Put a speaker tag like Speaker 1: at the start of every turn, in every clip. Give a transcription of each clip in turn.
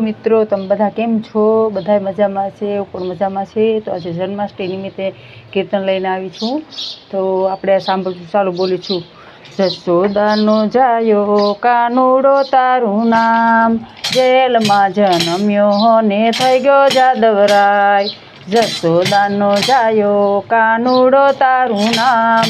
Speaker 1: મિત્રો, તમે બધા કેમ છો? બધા મજામાં છે પણ મજામાં છે? તો આજે જન્માષ્ટમી નિમિત્તે કીર્તન લઈને આવી છું. તો આપણે સાંભળશું, ચાલુ બોલું છું જશોદાનો જાયો કાનુડો તારું નામ, જેલમાં જન્મ્યો ને થઈ ગયો જાદવરાય. જશોદાનો જાયો કાનુડો તારું નામ,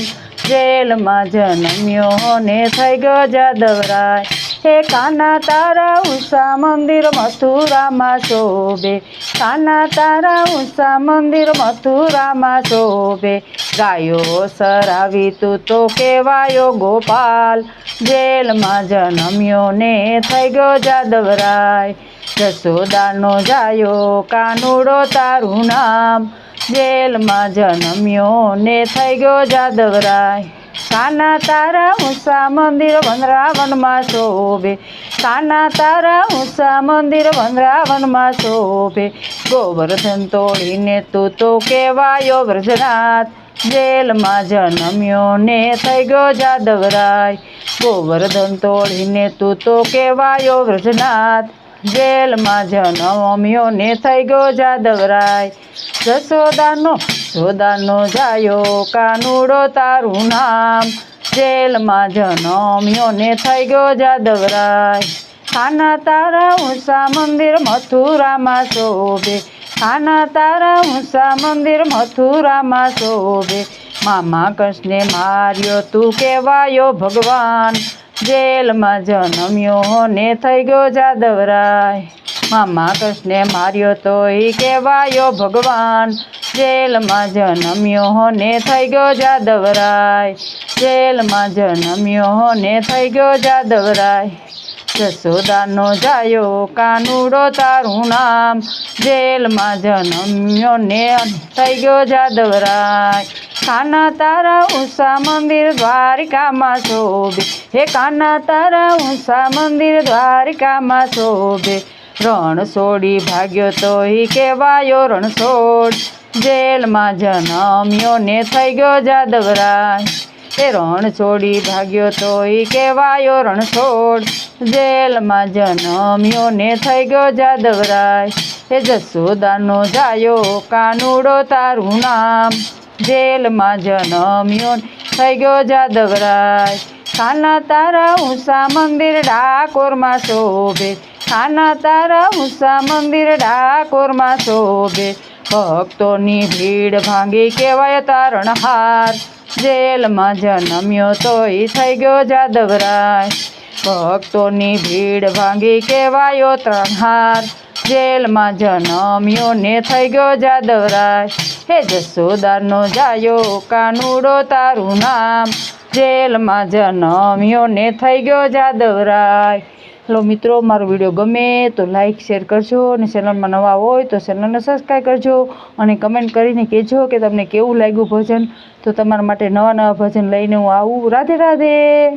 Speaker 1: જેલમાં જન્મ્યો ને થઈ ગયો જાદવરાય. હે કાના તારા ઉષા મંદિર મથુરામાં શોભે. કાના તારા ઉષા મંદિર મથુરામાં શોભે. ગાયો સરાવી તું તો કહેવાયો ગોપાલ. જેલમાં જન્મ્યો ને થઈ ગયો જાદવરાય. જસોદાનો જાયો કાનુડો તારું નામ. જેલમાં જન્મ્યો ને થઈ ગયો જાદવરાય. કાના તારા ઉષા મંદિર વનરાવનમાં શોભે. કાના તારા ઉષા મંદિર વનરાવનમાં શોભે. ગોવર્ધન તોડીને તું તો કહેવાયો વ્રજનાથ. જેલમાં જન્મ્યો ને થઈ ગયો જાદવરાય. ગોવર્ધન તોડીને તું તો કહેવાયો વ્રજનાથ. જેલમાં જન્મ્યો ને થઈ ગયો જાદવરાય. જશોદાનો જોદાનો જાયો કાનુડો તારું નામ. જેલમાં જનમ્યો ને થઈ ગયો જાદવરાય. ખાના તારા ઊંચા મંદિર મથુરામાં શોભે. ખાના તારા ઊંચા મંદિર મથુરામાં શોભે. મામા કૃષ્ણે માર્યો તું કહેવાયો ભગવાન. જેલમાં જન્મ્યો ને થઈ ગયો જાદવરાય. મામા કૃષ્ણે માર્યો તો એ કહેવાયો, ભગવાન, જેલમાં જન્મ્યો ને થઈ ગયો જાદવરાય, જેલમાં જન્મ્યો ને થઈ ગયો જાદવરાય. જસોદાનો જાયો, કાનુડો તારું નામ, જેલમાં જન્મ્યો ને થઈ ગયો જાદવરાય. કાના તારા ઉષા મંદિર દ્વારિકામાં શોભે, હે કાના તારા ઉષા મંદિર દ્વારિકામાં શોભે રણ છોડી ભાગ્યો તો ઈ કહેવાયો રણછોડ જેલમાં જન્મ્યો ને થઈ ગયો જાદવરાય. એ રણ છોડી ભાગ્યો તો ઈ કહેવાયો રણછોડ જેલમાં જન્મ્યો ને થઈ ગયો જાદવરાય. એ જસોદાનો જાયો કાનુડો તારું નામ. જેલમાં જન્મ્યો થઈ ગયો જાદવરાય. કાના તારા ઉષા મંદિર ડાકોરમાં શોભે. ખાના તારા ઉષા મંદિર ડાકોરમાં શોભે. ભક્તોની ભીડ ભાંગી કહેવાય તારણહાર. જેલમાં જન્મ્યો તો એ થઈ ગયો જાદવરાય. ભક્તોની ભીડ ભાંગી કહેવાયો ત્રણહાર. જેલમાં જન્મ્યો ને થઈ ગયો જાદવરાય. હે જસોદાનો જાયો કાનુડો તારું નામ. જેલમાં જન્મ્યો ને થઈ ગયો જાદવરાય. હેલો મિત્રો, મારો વીડિયો ગમે તો લાઇક શેર કરજો અને ચેનલમાં નવા હોય તો ચેનલને સબસ્ક્રાઈબ કરજો અને કમેન્ટ કરીને કહેજો કે તમને કેવું લાગ્યું ભજન. તો તમારા માટે નવા નવા ભજન લઈને હું આવું. રાધે રાધે